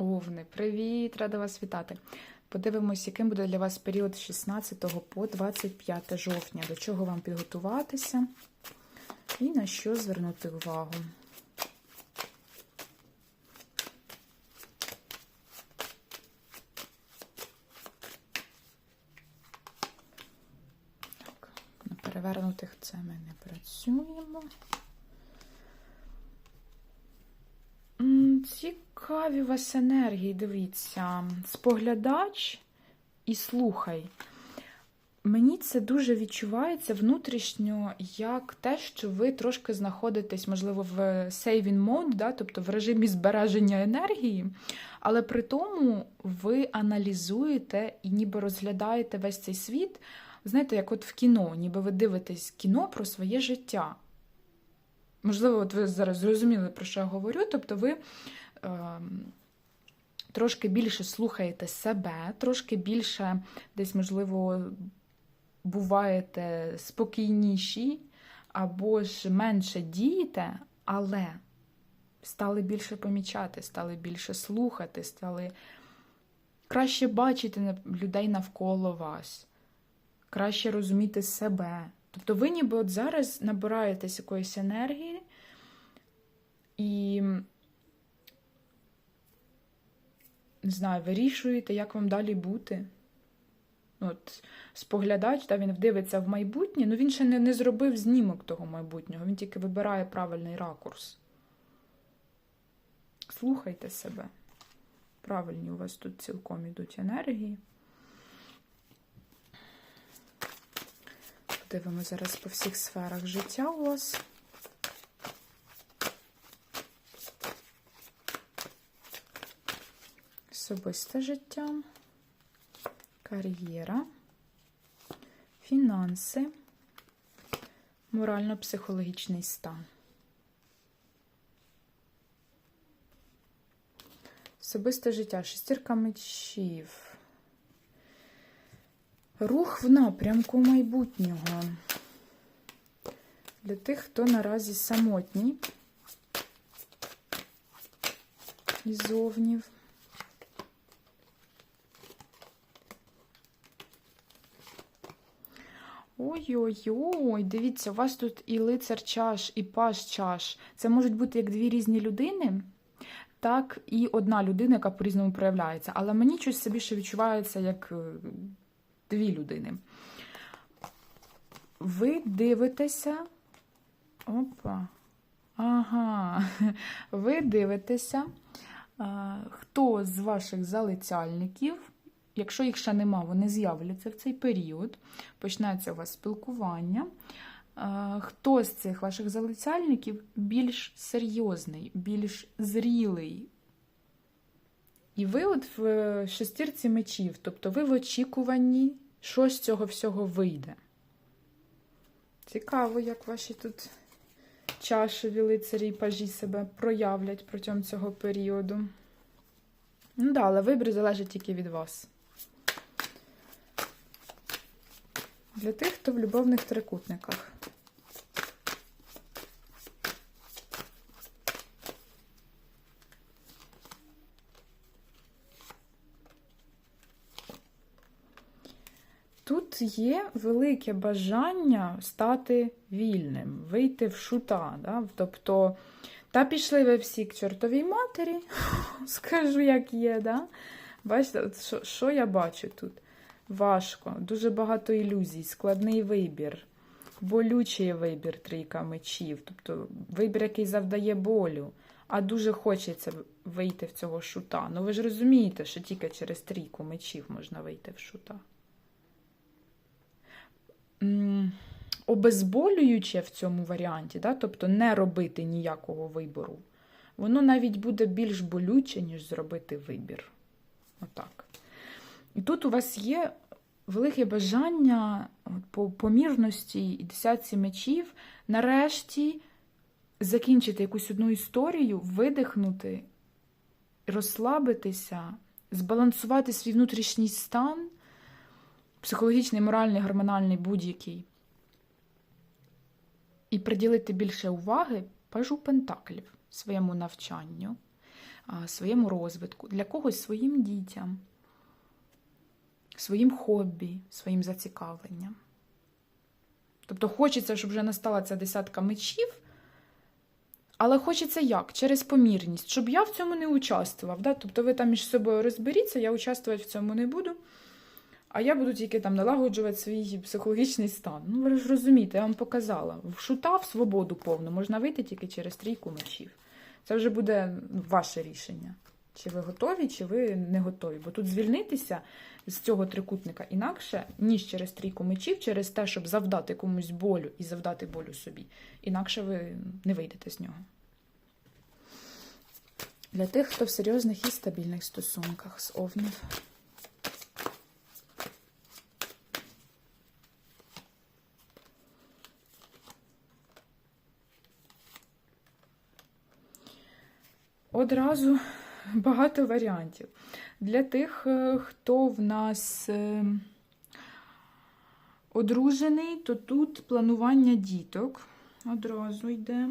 Овни, привіт! Рада вас вітати. Подивимось, яким буде для вас період з 16 по 25 жовтня, до чого вам підготуватися і на що звернути увагу. Так, на перевернутих це ми не працюємо. М, Цікаві у вас енергії, дивіться. Споглядач і слухай. Мені це дуже відчувається внутрішньо, як те, що ви трошки знаходитесь, можливо, в saving mode, да? тобто в режимі збереження енергії, але при тому ви аналізуєте і ніби розглядаєте весь цей світ, знаєте, як от в кіно, ніби ви дивитесь кіно про своє життя. Можливо, от ви зараз зрозуміли, про що я говорю. Тобто ви трошки більше слухаєте себе, трошки більше десь, можливо, буваєте спокійніші, або ж менше дієте, але стали більше помічати, стали більше слухати, стали краще бачити людей навколо вас, краще розуміти себе. Тобто ви ніби от зараз набираєтесь якоїсь енергії і, не знаю, вирішуєте, як вам далі бути. От, Споглядач, та, він вдивиться в майбутнє, але він ще не, не зробив знімок того майбутнього, він тільки вибирає правильний ракурс. Слухайте себе. Правильні у вас тут цілком ідуть енергії. Подивимося зараз по всіх сферах життя у вас. Особисте життя, кар'єра, фінанси, морально-психологічний стан. Особисте життя, шестірка мечів. Рух в напрямку майбутнього. Для тих, хто наразі самотній і Ой-ой-ой, дивіться, у вас тут і лицар чаш, і паш чаш. Це можуть бути як дві різні людини, так і одна людина, яка по-різному проявляється. Але мені щось це більше відчувається як е, дві людини. Ви дивитеся. Опа. Ага. Ви дивитеся, хто з ваших залицяльників, якщо їх ще нема, вони з'являться в цей період, почнеться у вас спілкування. Хто з цих ваших залицяльників більш серйозний, більш зрілий? І ви от в шестірці мечів, тобто ви в очікуванні, що з цього всього вийде. Цікаво, як ваші тут чашеві лицарі і пажі себе проявлять протягом цього періоду. Ну да, але вибір залежить тільки від вас. Для тих, хто в любовних трикутниках. Тут є велике бажання стати вільним, вийти в шута. Да? Тобто, та пішли ви всі к чортовій матері, скажу, як є. Да? Бачите, що, що я бачу тут? Важко, дуже багато ілюзій, складний вибір, болючий вибір трійка мечів, тобто вибір, який завдає болю, а дуже хочеться вийти в цього шута. Ну ви ж розумієте, що тільки через трійку мечів можна вийти в шута. Обезболююче в цьому варіанті, да? тобто не робити ніякого вибору, воно навіть буде більш болюче, ніж зробити вибір. Отак. І тут у вас є велике бажання по помірності і десятці мечів, нарешті закінчити якусь одну історію, видихнути, розслабитися, збалансувати свій внутрішній стан, психологічний, моральний, гормональний будь-який. І приділити більше уваги пажу пентаклів своєму навчанню, своєму розвитку, для когось своїм дітям, своїм хобі, своїм зацікавленням. Тобто хочеться, щоб вже настала ця десятка мечів, але хочеться як? Через помірність, щоб я в цьому не участвував. Да? Тобто ви там між собою розберіться, я участвувати в цьому не буду. А я буду тільки там налагоджувати свій психологічний стан. Ну, ви ж розумієте, я вам показала. В шута в свободу повну можна вийти тільки через трійку мечів. Це вже буде ваше рішення. Чи ви готові, чи ви не готові. Бо тут звільнитися з цього трикутника інакше, ніж через трійку мечів, через те, щоб завдати комусь болю і завдати болю собі. Інакше ви не вийдете з нього. Для тих, хто в серйозних і стабільних стосунках з овнів. Одразу багато варіантів. Для тих, е, хто в нас е, одружений, то тут планування діток одразу йде.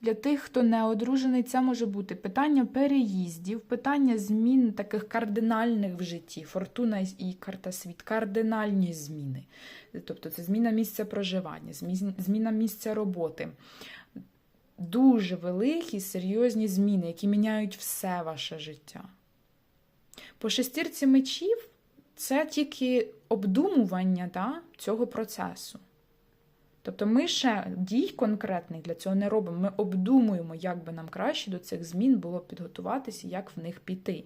Для тих, хто не одружений, це може бути питання переїздів, питання змін таких кардинальних в житті. Фортуна і карта світ, кардинальні зміни. Тобто це зміна місця проживання, зміна місця роботи. Дуже великі серйозні зміни, які міняють все ваше життя. По шестірці мечів це тільки обдумування да, цього процесу. Тобто ми ще дій конкретних для цього не робимо. Ми обдумуємо, як би нам краще до цих змін було підготуватися, як в них піти.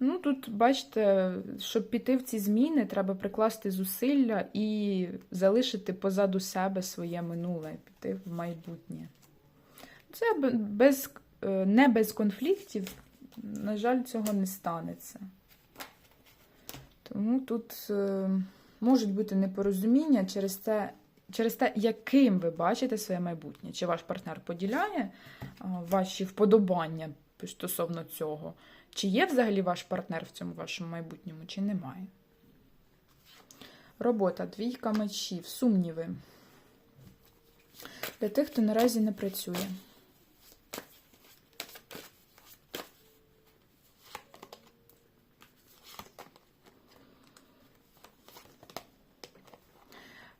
Ну, тут, бачите, щоб піти в ці зміни, треба прикласти зусилля і залишити позаду себе своє минуле, піти в майбутнє. Це без, е, не без конфліктів, на жаль, цього не станеться. Тому тут е, можуть бути непорозуміння через те, через те, яким ви бачите своє майбутнє. Чи ваш партнер поділяє ваші вподобання стосовно цього? Чи є взагалі ваш партнер в цьому вашому майбутньому, чи немає? Робота, двійка мечів, сумніви. Для тих, хто наразі не працює.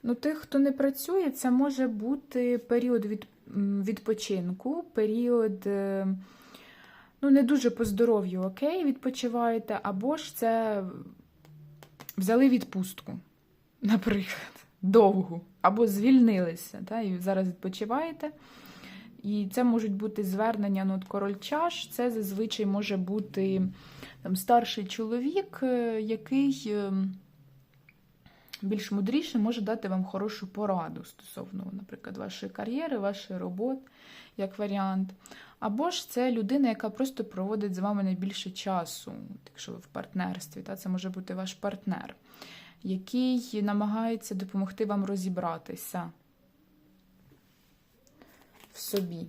Ну, тих, хто не працює, це може бути період від, відпочинку, період е, ну, не дуже по здоров'ю, окей, відпочиваєте, або ж це взяли відпустку, наприклад, довгу, або звільнилися, та, і зараз відпочиваєте. І це можуть бути звернення, ну, от король чаш, це зазвичай може бути там, старший чоловік, е, який. Більш мудріше може дати вам хорошу пораду стосовно, наприклад, вашої кар'єри, вашої роботи, як варіант. Або ж це людина, яка просто проводить з вами найбільше часу, якщо ви в партнерстві, та це може бути ваш партнер, який намагається допомогти вам розібратися в собі.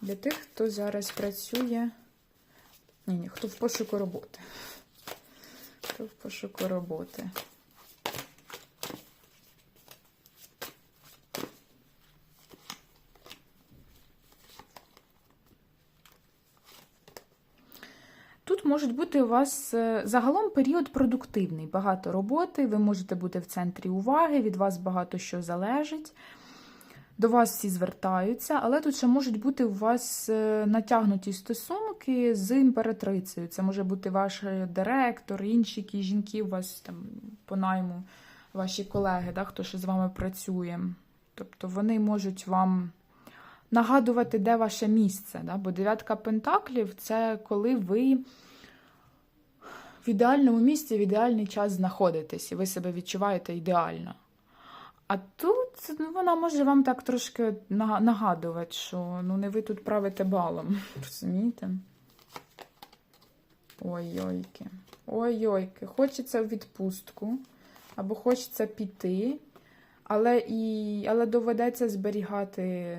Для тих, хто зараз працює, ні, ні, хто в пошуку роботи. Хто в пошуку роботи. Тут можуть бути у вас е, загалом період продуктивний, багато роботи, ви можете бути в центрі уваги, від вас багато що залежить. До вас всі звертаються, але тут ще можуть бути у вас е, натягнуті стосунки з імператрицею. Це може бути ваш директор, інші які жінки у вас там по найму, ваші колеги, да, хто ще з вами працює. Тобто вони можуть вам нагадувати, де ваше місце. Да? Бо дев'ятка пентаклів це коли ви в ідеальному місці в ідеальний час знаходитесь, і ви себе відчуваєте ідеально. А тут ну, вона може вам так трошки нагадувати, що ну, не ви тут правите балом. Розумієте? Ой-ойки. Ой-ойки. Хочеться в відпустку, або хочеться піти, але, і, але доведеться зберігати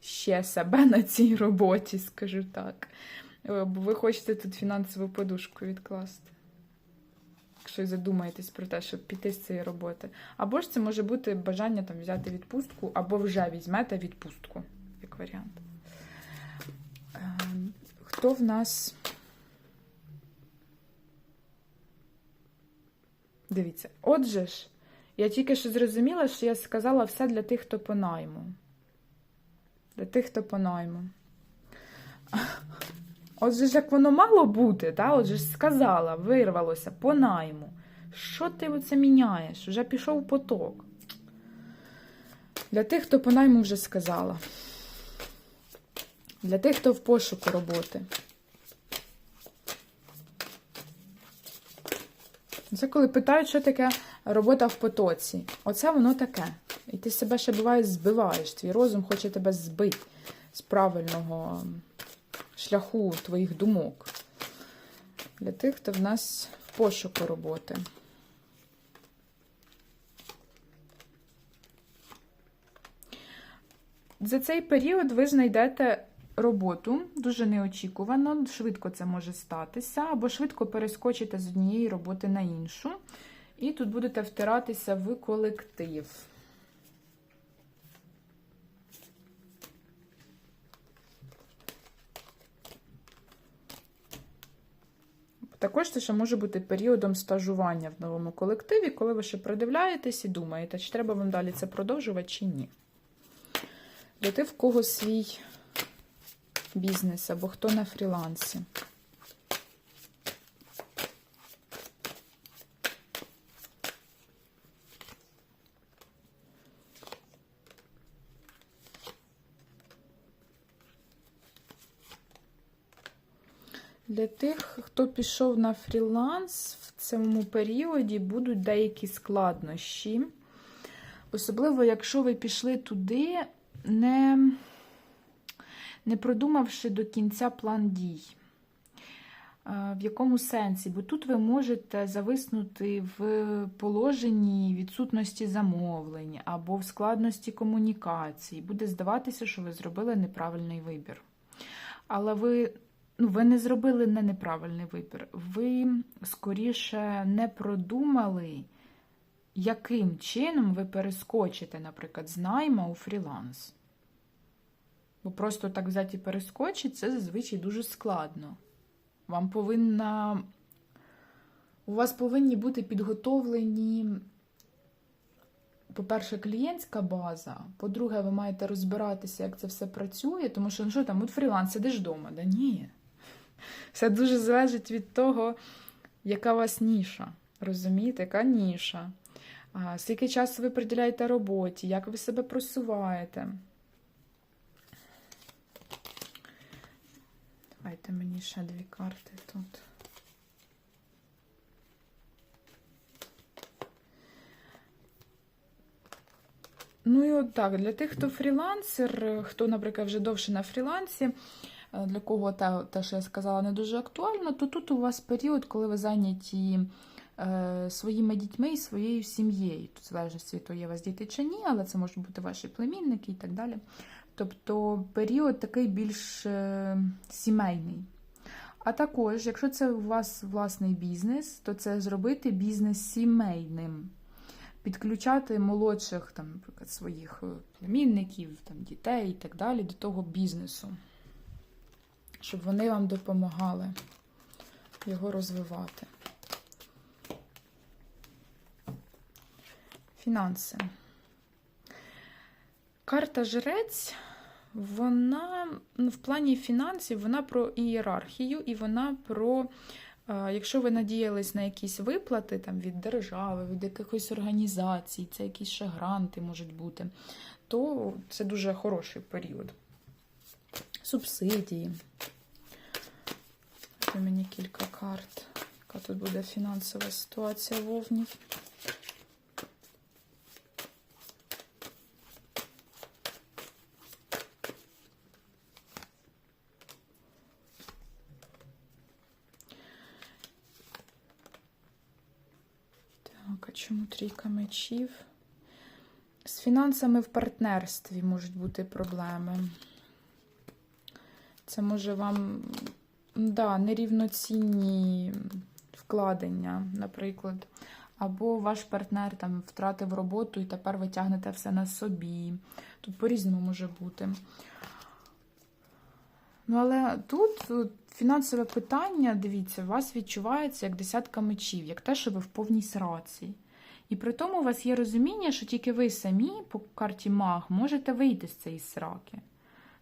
ще себе на цій роботі, скажу так. Е, Бо ви хочете тут фінансову подушку відкласти. якщо задумаєтесь про те, щоб піти з цієї роботи. Або ж це може бути бажання там взяти відпустку, або вже візьмете відпустку, як варіант. Ем, Хто в нас. Дивіться, отже ж, я тільки що зрозуміла, що я сказала все для тих, хто по найму. Для тих, хто по найму. Отже ж, як воно мало бути, та? отже ж сказала, вирвалося по найму. Що ти оце міняєш? Вже пішов поток. Для тих, хто по найму вже сказала. Для тих, хто в пошуку роботи. Це коли питають, що таке робота в потоці. Оце воно таке. І ти себе ще буває збиваєш. Твій розум хоче тебе збити з правильного шляху твоїх думок. Для тих, хто в нас в пошуку роботи. За цей період ви знайдете роботу дуже неочікувано, швидко це може статися, або швидко перескочите з однієї роботи на іншу. І тут будете втиратися в колектив. Також це ще може бути періодом стажування в новому колективі, коли ви ще придивляєтесь і думаєте, чи треба вам далі це продовжувати, чи ні. Для тих, в кого свій бізнес або хто на фрілансі. Для тих, хто пішов на фріланс, в цьому періоді будуть деякі складнощі. Особливо, якщо ви пішли туди, не, не продумавши до кінця план дій. В якому сенсі? Бо тут ви можете зависнути в положенні відсутності замовлень або в складності комунікації. Буде здаватися, що ви зробили неправильний вибір. Але ви ну, ви не зробили не неправильний вибір. Ви скоріше не продумали, яким чином ви перескочите, наприклад, з найма у фріланс. Бо просто так взяти і перескочити, це зазвичай дуже складно. Вам повинна. У вас повинні бути підготовлені, по-перше, клієнтська база. По-друге, ви маєте розбиратися, як це все працює, тому що ну що там, от фріланс, сидиш вдома. Да ні. Все дуже залежить від того, яка у вас ніша. Розумієте, яка ніша? Скільки часу ви приділяєте роботі, як ви себе просуваєте? Давайте мені ще дві карти тут. Ну і от так, для тих, хто фрілансер, хто, наприклад, вже довше на фрілансі, для кого те, те, що я сказала, не дуже актуально, то тут у вас період, коли ви зайняті е, своїми дітьми і своєю сім'єю. Тут в від є у вас діти чи ні, але це можуть бути ваші племінники і так далі. Тобто період такий більш е, сімейний. А також, якщо це у вас власний бізнес, то це зробити бізнес сімейним. Підключати молодших, там, наприклад, своїх племінників, там, дітей і так далі до того бізнесу, щоб вони вам допомагали його розвивати. Фінанси. Карта жрець, вона ну, в плані фінансів, вона про ієрархію, і вона про, якщо ви надіялись на якісь виплати там, від держави, від якихось організацій, це якісь ще гранти можуть бути, то це дуже хороший період. Субсидії. Це мені кілька карт. Яка тут буде фінансова ситуація вовнів? Так, а чому трійка мечів? З фінансами в партнерстві можуть бути проблеми. Це може вам, да, нерівноцінні вкладення, наприклад. Або ваш партнер там втратив роботу і тепер ви тягнете все на собі. Тут по-різному може бути. Ну, але тут фінансове питання, дивіться, у вас відчувається як десятка мечів, як те, що ви в повній сраці. І при тому у вас є розуміння, що тільки ви самі по карті маг можете вийти з цієї сраки.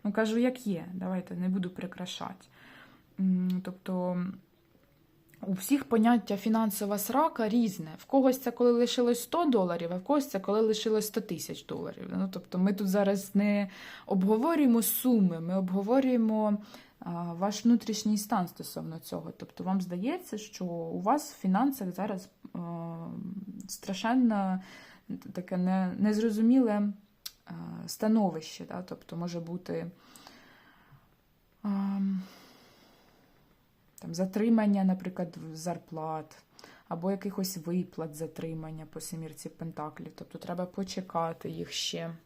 Ну, кажу, як є, давайте не буду прикрашати. Тобто у всіх поняття фінансова срака різне. В когось це коли лишилось 100 доларів, а в когось це коли лишилось 100 тисяч доларів. Ну, тобто ми тут зараз не обговорюємо суми, ми обговорюємо ваш внутрішній стан стосовно цього. Тобто вам здається, що у вас в фінансах зараз страшенно таке не, незрозуміле становище. Да? Тобто може бути. Там, затримання, наприклад, зарплат, або якихось виплат затримання по семірці Пентаклів. Тобто треба почекати їх ще.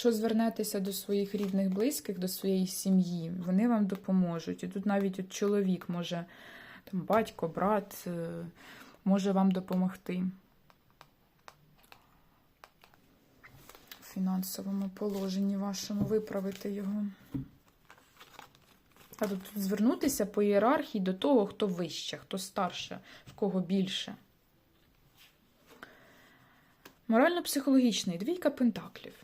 Якщо звернетеся до своїх рідних, близьких, до своєї сім'ї, вони вам допоможуть. І тут навіть от чоловік може, там, батько, брат, е, може вам допомогти. В фінансовому положенні вашому виправити його. А тут звернутися по ієрархії до того, хто вище, хто старше, в кого більше. Морально-психологічний двійка пентаклів.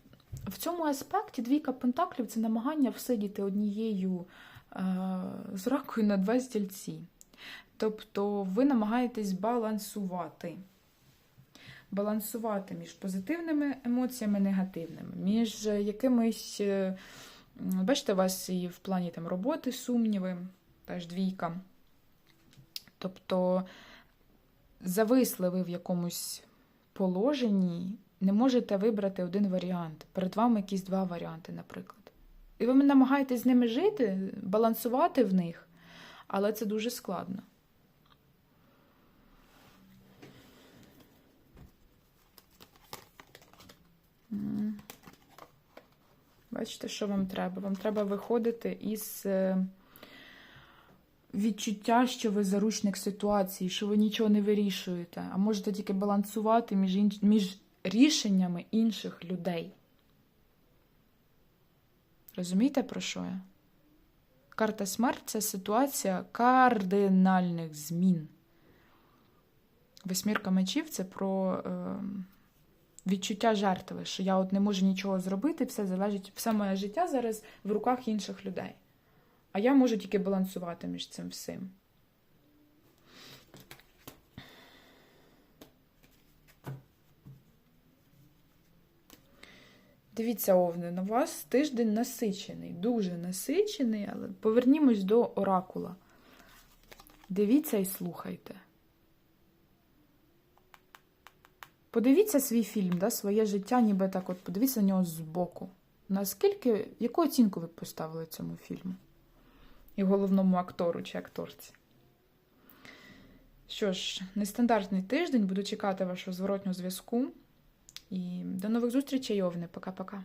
В цьому аспекті двійка пентаклів це намагання всидіти однією е, зракою на два стільці. Тобто ви намагаєтесь балансувати. Балансувати між позитивними емоціями, негативними, між якимись. е, Бачите, у вас і в плані там, роботи сумніви, теж двійка. Тобто зависли ви в якомусь положенні, не можете вибрати один варіант. Перед вами якісь два варіанти, наприклад. І ви намагаєтесь з ними жити, балансувати в них, але це дуже складно. Бачите, що вам треба? Вам треба виходити із е, відчуття, що ви заручник ситуації, що ви нічого не вирішуєте, а можете тільки балансувати між, між рішеннями інших людей. Розумієте, про що я? Карта смерть це ситуація кардинальних змін. Восьмірка мечів це про. Е, відчуття жертви, що я от не можу нічого зробити, все залежить, все моє життя зараз в руках інших людей. А я можу тільки балансувати між цим всім. Дивіться, Овни, на вас тиждень насичений, дуже насичений, але повернімось до оракула. Дивіться і слухайте. Подивіться свій фільм, да, своє життя, ніби так от подивіться на нього збоку. Наскільки, яку оцінку ви поставили цьому фільму? І головному актору чи акторці? Що ж, нестандартний тиждень, буду чекати вашого зворотнього зв'язку. І до нових зустрічей, Овни. Пока-пока.